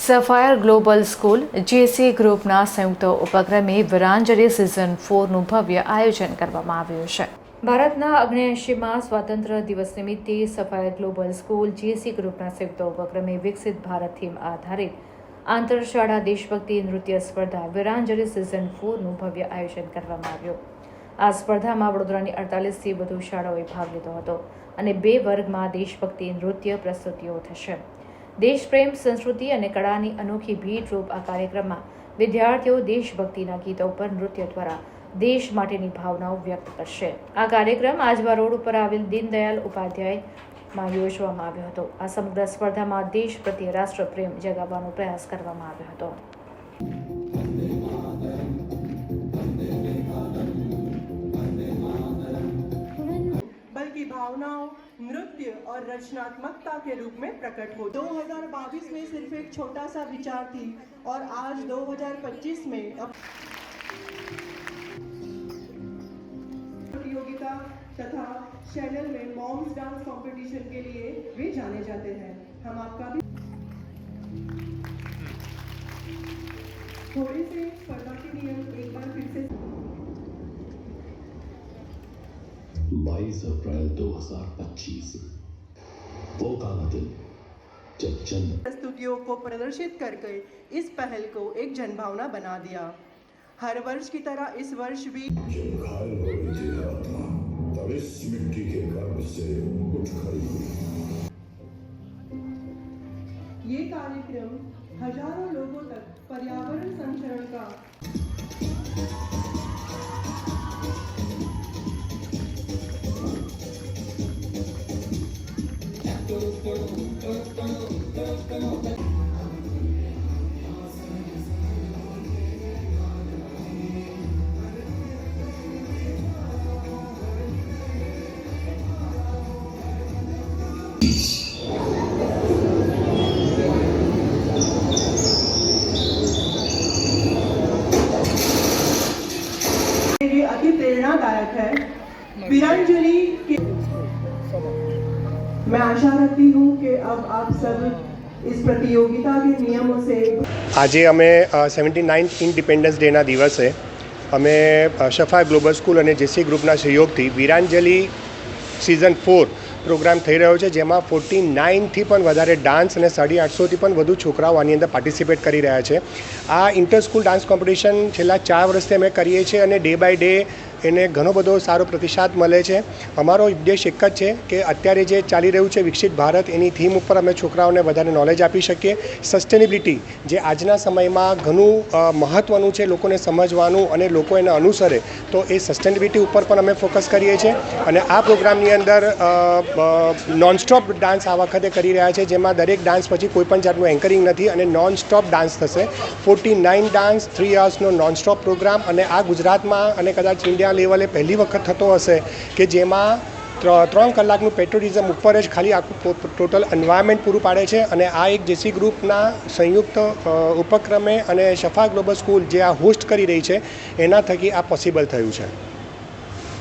Sapphire global school જેસી ગ્રુપના સંયુક્ત ઉપક્રમે વિરાંજલી સિઝન ફોરનું ભવ્ય આયોજન કરવામાં આવ્યું છે. ભારતના અગ્નેયંશીમાં સ્વાતંત્ર્ય દિવસ નિમિત્તે સફાયર ગ્લોબલ સ્કૂલ જેસી ગ્રુપના સંયુક્ત ઉપક્રમે વિકસિત ભારત થીમ આધારિત આંતરશાળા દેશભક્તિ નૃત્ય સ્પર્ધા વિરાંજલી સિઝન ફોરનું ભવ્ય આયોજન કરવામાં આવ્યું. આ સ્પર્ધામાં વડોદરાની અડતાલીસથી વધુ શાળાઓએ ભાગ લીધો હતો અને બે વર્ગમાં દેશભક્તિ નૃત્ય પ્રસ્તુતિઓ થશે. દેશપ્રેમ, સંસ્કૃતિ અને કળાની અનોખી ભેટરૂપ આ કાર્યક્રમમાં વિદ્યાર્થીઓ દેશભક્તિના ગીતો પર નૃત્ય દ્વારા દેશ માટેની ભાવનાઓ વ્યક્ત કરશે. આ કાર્યક્રમ આજવા રોડ ઉપર આવેલ દીનદયાલ ઉપાધ્યાયમાં યોજવામાં આવ્યો હતો. આ સમગ્ર સ્પર્ધામાં દેશ પ્રત્યે રાષ્ટ્રપ્રેમ જગાવવાનો પ્રયાસ કરવામાં આવ્યો હતો. भावनाओं, नृत्य और रचनात्मकता के रूप में प्रकट हो। 2022 में सिर्फ़ एक छोटा सा विचार थी और आज 2025 में अब प्रतियोगिता तथा चैनल में मॉम्स डांस कंपटीशन के लिए वे जाने जाते हैं। हम आपका भी थोड़े से स्पर्धा के नियम एक बार फिर से 22 अप्रैल 2025 वो काला दिन जब जन्म प्रस्तुतियों को प्रदर्शित करके इस पहल को एक जनभावना बना दिया। हर वर्ष की तरह इस वर्ष भी जब घायल हो रही थी आत्मा तब इस मिट्टी के गर्भ से उठ खड़ी हुई। ये कार्यक्रम हज़ारों लोगों तक पर्यावरण संरक्षण का अति प्रेरणादायक है। वीरांजलि के मैं आशा रखती हूँ कि अब आप सब इस प्रतियोगिता के नियमों से આજે અમે સેવન્ટી નાઇન્થ ઇન્ડિપેન્ડન્સ ડેના દિવસે અમે અ, શફા ગ્લોબલ સ્કૂલ અને જેસી ગ્રુપના સહયોગથી વીરાંજલિ સિઝન ફોર પ્રોગ્રામ થઈ રહ્યો છે જેમાં ફોર્ટી નાઇનથી પણ વધારે ડાન્સ અને સાડી આઠસોથી પણ વધુ છોકરાઓ આની અંદર પાર્ટિસિપેટ કરી રહ્યા છે આ ઇન્ટર સ્કૂલ ડાન્સ કોમ્પિટિશન છેલ્લા ચાર વર્ષથી અમે કરીએ છીએ અને ડે બાય ડે એને ઘણો બધો સારો પ્રતિસાદ મળે છે. અમારો ઉદ્દેશ એક જ છે કે અત્યારે જે ચાલી રહ્યું છે વિકસિત ભારત, એની થીમ ઉપર અમે છોકરાઓને વધારે નોલેજ આપી શકીએ. સસ્ટેનેબિલિટી જે આજના સમયમાં ઘણું મહત્ત્વનું છે લોકોને સમજવાનું અને લોકો એને અનુસરે, તો એ સસ્ટેનેબિલિટી ઉપર પણ અમે ફોકસ કરીએ છીએ. અને આ પ્રોગ્રામની અંદર નોનસ્ટોપ ડાન્સ આ વખતે કરી રહ્યા છે, જેમાં દરેક ડાન્સ પછી કોઈપણ જાતનું એન્કરિંગ નથી અને નોન સ્ટોપ ડાન્સ થશે. ફોર્ટી નાઇન ડાન્સ થ્રી અવર્સનો નોન સ્ટોપ પ્રોગ્રામ અને આ ગુજરાતમાં અને કદાચ ઇન્ડિયા લેવલે પહેલી વખત થતો હશે કે જેમાં ત્રણ કલાકનું પેટ્રોલિઝમ ઉપર જ ખાલી આખું ટોટલ એન્વાયરમેન્ટ પૂરું પાડે છે અને આ એક જેસી ગ્રુપના સંયુક્ત ઉપક્રમે અને શફા ગ્લોબલ સ્કૂલ જે આ હોસ્ટ કરી રહી છે, એના થકી આ પોસિબલ થયું છે.